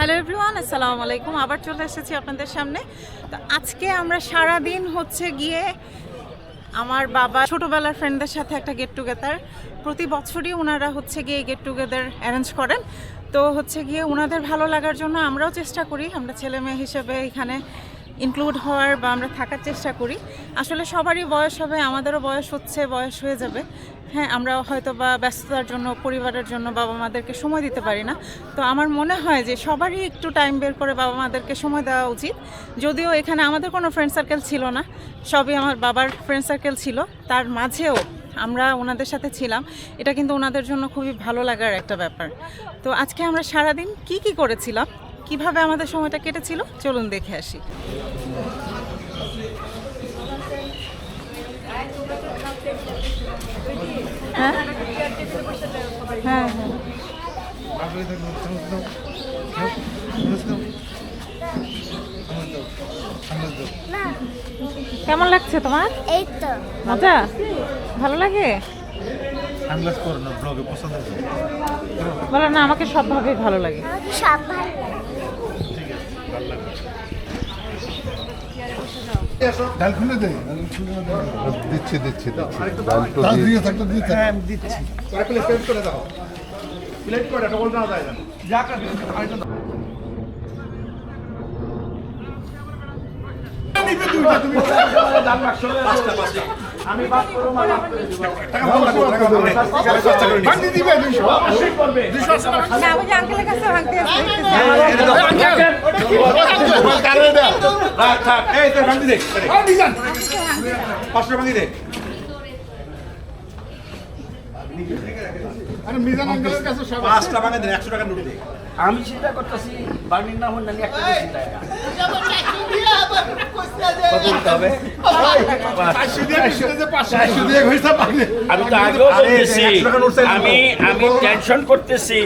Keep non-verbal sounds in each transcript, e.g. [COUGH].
Hello everyone আসসালামু আলাইকুম আবার চলে এসেছি আপনাদের সামনে। তো আজকে আমরা সারা দিন হচ্ছে গিয়ে আমার বাবা, ছোটোবেলার ফ্রেন্ডদের সাথে একটা গেট টুগেদার প্রতি বছরই ওনারা হচ্ছে গিয়ে গেট টুগেদার অ্যারেঞ্জ করেন। তো হচ্ছে গিয়ে ওনাদের ভালো লাগার জন্য আমরাও চেষ্টা করি। আমরা ছেলে মেয়ে হিসেবে এখানে ইনক্লুড হওয়ার বা আমরা থাকার চেষ্টা করি। আসলে সবারই বয়স হবে, আমাদেরও বয়স হচ্ছে, বয়স হয়ে যাবে। হ্যাঁ আমরা হয়তো বা ব্যস্ততার জন্য, পরিবারের জন্য বাবা মাদেরকে সময় দিতে পারি না। তো আমার মনে হয় যে সবারই একটু টাইম বের করে বাবা মাদেরকে সময় দেওয়া উচিত। যদিও এখানে আমাদের কোনো ফ্রেন্ড সার্কেল ছিল না, সবই আমার বাবার ফ্রেন্ড সার্কেল ছিল। তার মাঝেও আমরা ওনাদের সাথে ছিলাম। এটা কিন্তু ওনাদের জন্য খুবই ভালো লাগার একটা ব্যাপার। তো আজকে আমরা সারাদিন কি কি করেছিলাম? কীভাবে আমাদের সময়টা কেটেছিল? চলুন দেখে আসি। হ্যাঁ? হ্যাঁ হ্যাঁ। কেমন লাগছে তোমার? এই তো মজা? ভালো লাগে? সানগ্লাস করো না ব্লগে পছন্দ বলো না আমাকে সবভাবেই ভালো লাগে। সব ভালো লাগে। ডাল খুলে দে। দিচ্ছি দিচ্ছি দিচ্ছি। ডাল তো ডাল দিয়ে- থাকলে দিয়ে থাক। হ্যাঁ দিচ্ছি। প্লেট প্লেট করে দাও। প্লেট করে বলতে না যায় না। যা কাটবে আরেকটা দাও। ডান বাক্স হলে আমি বাদ করব মা বাদ করে দিব। টাকা ভালো লাগবে টাকা ভালো লাগবে ভাঙি দিবে 200 অবশ্যই করবে। না আমি আঙ্কেলের কাছে ভাঙতে আসছি কারে দাও থাক, থাক। এই তোর ভাঙি দে ভাঙি যান 500 ভাঙি দে আরে মিজান আঙ্কেলের কাছে সব পাঁচটা ভাঙি দেন 100 টাকা নোট দে আমি চিন্তা করতেছি বার্নির নাম হল একটা আমি আরে, আমি টেনশন করতেছি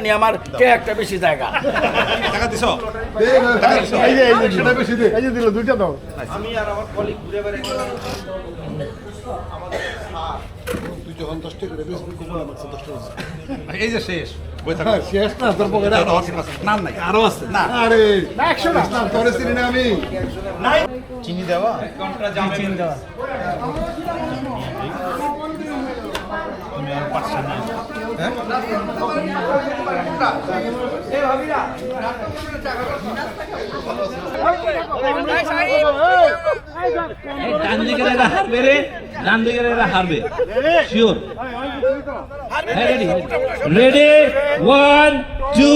নি আমার কে একটা বেশি সেটা বেশি দে এই যখন দশটা করে বেসবি কখন আমাকে দশটা এই যে শেষ শেষ না তোর পকেটে আরও আছে না নাই আরও আছে না আরে না একশো না তোরে চিনি না আমি চিনি দেওয়া চিনি দেওয়া তুমি আর পাঁচশো না হ্যাঁ ডান এরা হারবে রে ডান দিকের এরা হারবে sure ready ready one two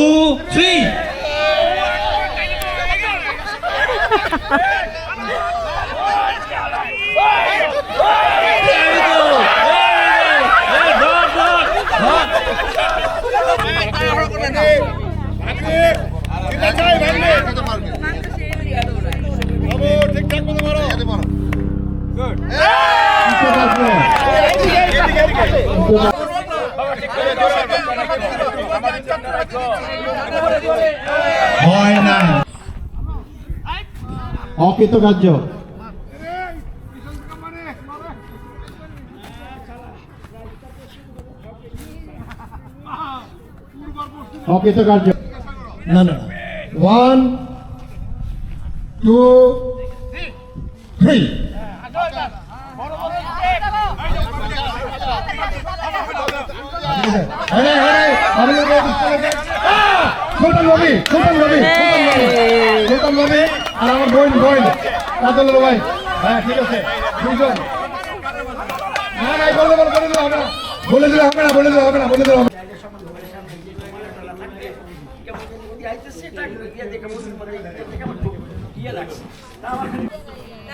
three ঠিকঠাক মতো মারো হয় না অকৃতকার্য অকৃতকার্য না না ওয়ান টু থ্রি আর আমার বোন বোন কাজল ভাই হ্যাঁ ঠিক আছে বলে বলে বলে বলে দিলে হবে না বলে দিলে। পাড়াটা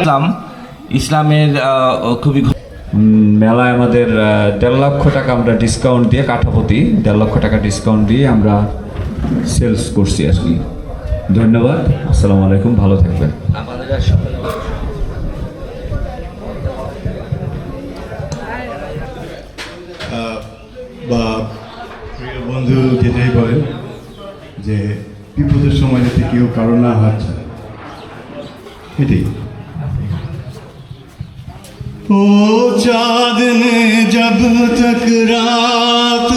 ইসলাম ইসলামের খুবই মেলায় আমাদের দেড় লক্ষ টাকা আমরা ডিসকাউন্ট দিয়ে কাঠাপতি দেড় লক্ষ টাকা ডিসকাউন্ট দিয়ে আমরা সেলস করছি আর কি। ধন্যবাদ আসসালামু আলাইকুম ভালো থাকবেন। বা প্রিয় বন্ধু যেটাই বলেন যে বিপদের সময় যাতে কেউ কারও না হাত ছাড়ে এটাই ओ चाँद ने जब तक रात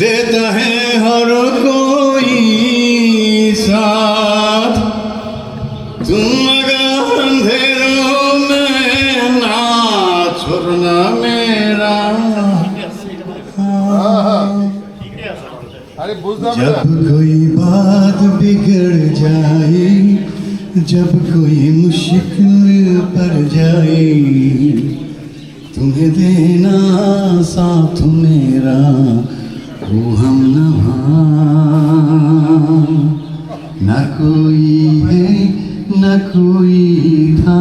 देता है हर कोई साथ तुम अगर अंधेरों में ना छोड़ना मेरा আরে বুঝলাম না जब कोई बात बिगड़ जाए जब कोई मुश्किल पड़ जाए, तुम्हें देना साथ मेरा, वो हम न कोई है, न कोई था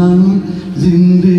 ज़िंदगी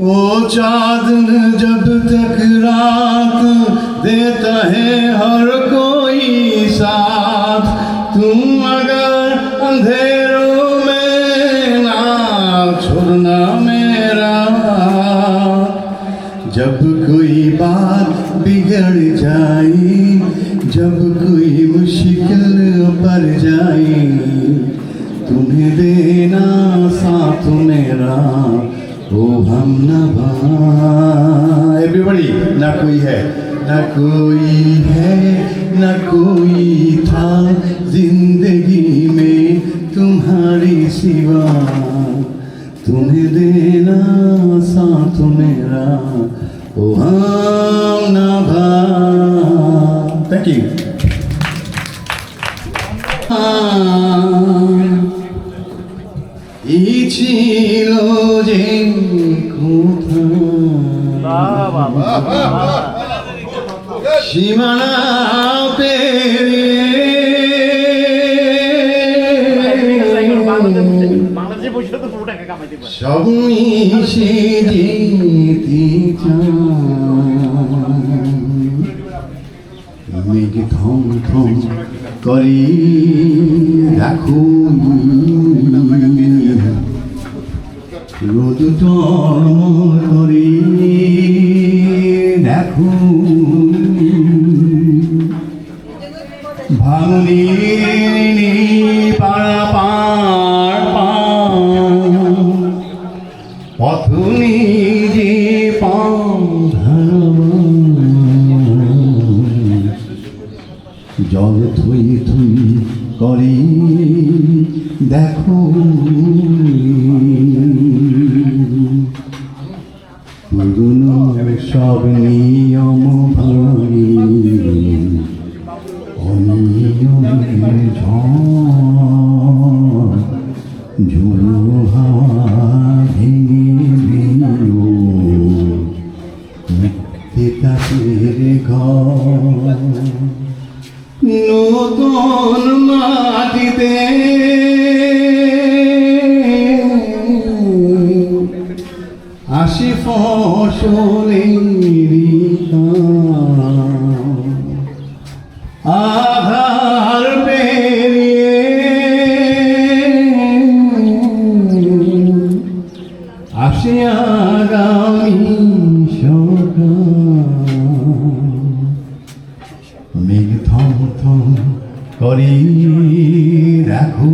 ओ चाँद जब तक रात देता है हर कोई साथ। तुम अगर अंधेरों में ना छोड़ना मेरा। जब कोई बात बिगड़ जाए, जब कोई मुश्किल पड़ जाए ओ हम नभा एवरीबॉडी ना कोई है ना कोई है ना कोई था जिंदगी में तुम्हारी सिवा तुम्हें देना साथ मेरा ओ हम नभा थैंक यू এই ছিল যে কোথা সীমানা পেরিয়ে সব মিশে যেতে মেঘ থম থম করি রাখো রোদ দেখো ভাঙনি পাড়া পাড় পাড়। পথ নিজে জল থই থই করে দেখো আধার পেরিয়ে আসে আগামী মেঘ থম থম করি রাখো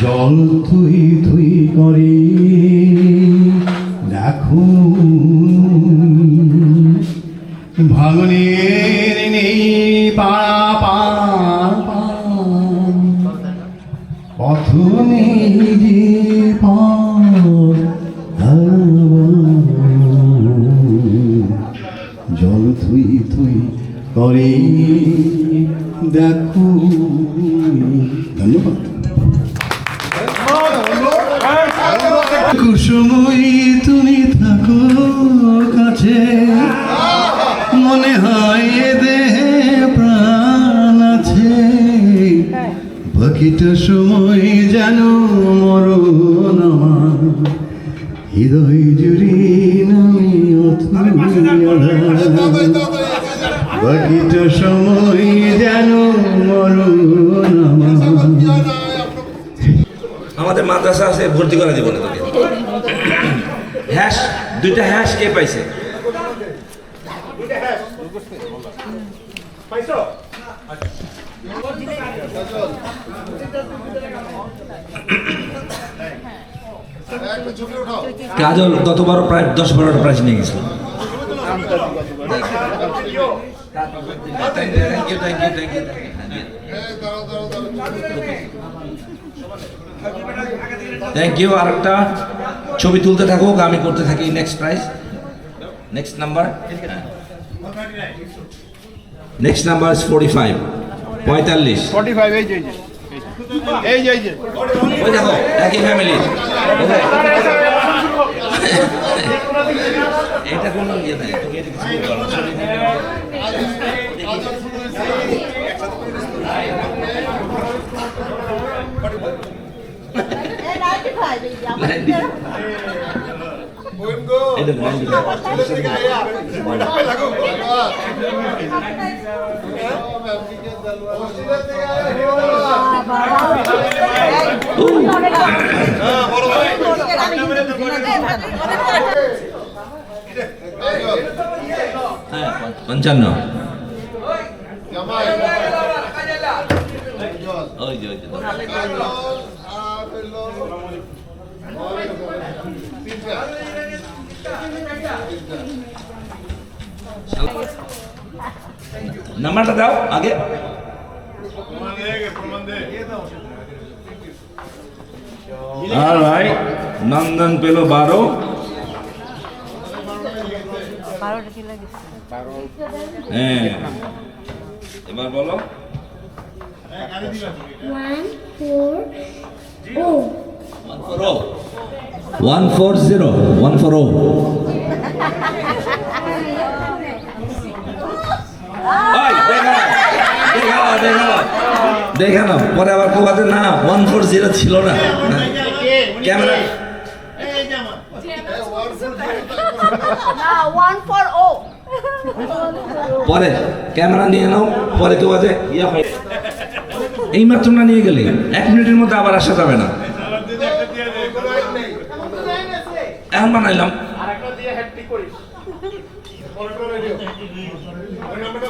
জল থুই পাড়া পার পথ জল থুই থুই করে দেখো বাকিটা সময় যেন মরণ আমার। হৃদয় জুড়ি নামি বাকিটা সময় যেন মরণ আমার। আমাদের মাদ্রাসা আছে ভর্তি করা জীবনে তোকে। [LAUGHS] হ্যাশ দুইটা হ্যাশ কে পাইছে একটা ছবি উঠাও কাজল গতবার প্রায় দশ বারোটা প্রাইজ নিয়ে গেছিল। থ্যাংক ইউ আরেকটা ছবি তুলতে থাকুক, আমি করতে থাকি next prize next number next number is forty five পঁয়তাল্লিশ। ফর্টি ফাইভ এই যে এই যে। এই যে ওই দেখো একই ফ্যামিলি এটা কোনো ইয়ে নাই? তুমি এটা পঞ্চান্ন জামাই ওই যে ওই যে আর হইল তিনটা নাম্বারটা দাও আগে আর ভাই নন্দন পেল বারো বারোটা কি লাগে হ্যাঁ এবার বলো One, four, oh. One four zero one four oh দেখে নাও পরে আবার আছে না ওয়ান ফোর জিরো ছিল না। ক্যামেরা পরে, ক্যামেরা নিয়ে নাও, পরে কেউ আছে ইয়া হয়। এই না নিয়ে গেলে, এক মিনিটের মধ্যে আবার আসা যাবে না। এখন বানাইলাম।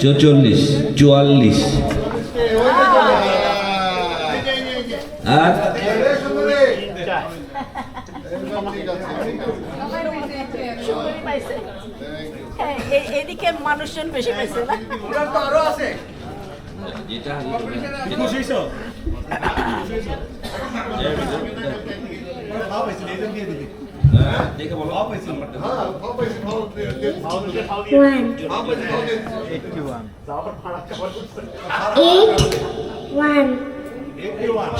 চৌচল্লিশ চুয়াল্লিশ আর এদিকে মানুষজন বেশি পাইছে না One. Eight. One.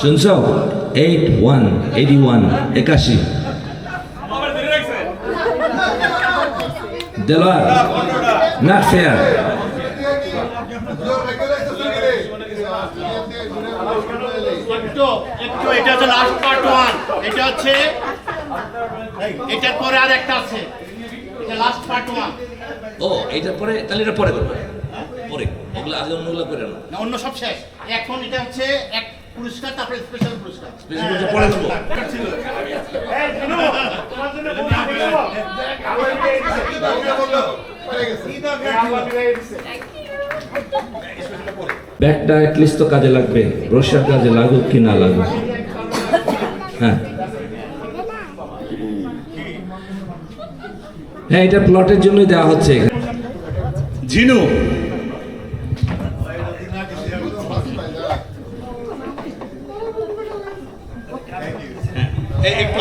শুনছো এইট ওয়ান এইটি ওয়ান একাশি। দেলোয়ার নট ফেয়ার একটু একটু এটা হচ্ছে লাস্ট পার্ট ওয়ান এটা হচ্ছে এটার পরে আর একটা আছে। এটা লাস্ট পার্ট ওয়ান ও এইটার পরে তাহলে এটা পরে করবে? পরে। ওগুলো আগে অন্যগুলো করে না না অন্য সব শেষ। এখন এটা হচ্ছে এক পুরস্কার তারপরে স্পেশাল পুরস্কার। পরে দেবো ব্যাগটা অ্যাটলিস্ট তো কাজে লাগবে রশিয়ার কাজে লাগুক কি না লাগুক। হ্যাঁ। হ্যাঁ এটা প্লটের জন্যই দেওয়া হচ্ছে। ঝিনু একটা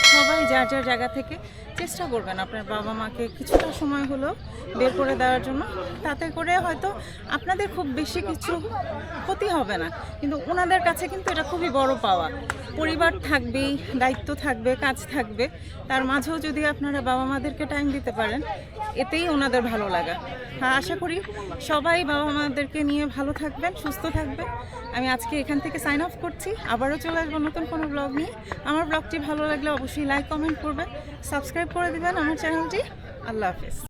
সবাই যার যার জায়গা থেকে চেষ্টা করবেন আপনার বাবা মাকে কিছুটা সময় হলো বের করে দেওয়ার জন্য। তাতে করে হয়তো আপনাদের খুব বেশি কিছু ক্ষতি হবে না। কিন্তু ওনাদের কাছে কিন্তু এটা খুবই বড় পাওয়া। পরিবার থাকবেই, দায়িত্ব থাকবে, কাজ থাকবে। তার মাঝেও যদি আপনারা বাবা মাদেরকে টাইম দিতে পারেন, এতেই ওনাদের ভালো লাগা। আশা করি সবাই বাবা মাদেরকে নিয়ে ভালো থাকবেন, সুস্থ থাকবেন। আমি আজকে এখান থেকে সাইন অফ করছি। আবারও চলে আসব নতুন কোনো ব্লগ নিয়ে। আমার ব্লগটি ভালো লাগলে অবশ্যই লাইক কমেন্ট করবেন। সাবস্ক্রাইব করে দেবেন আমার চ্যানেলটি আল্লাহ হাফেজ।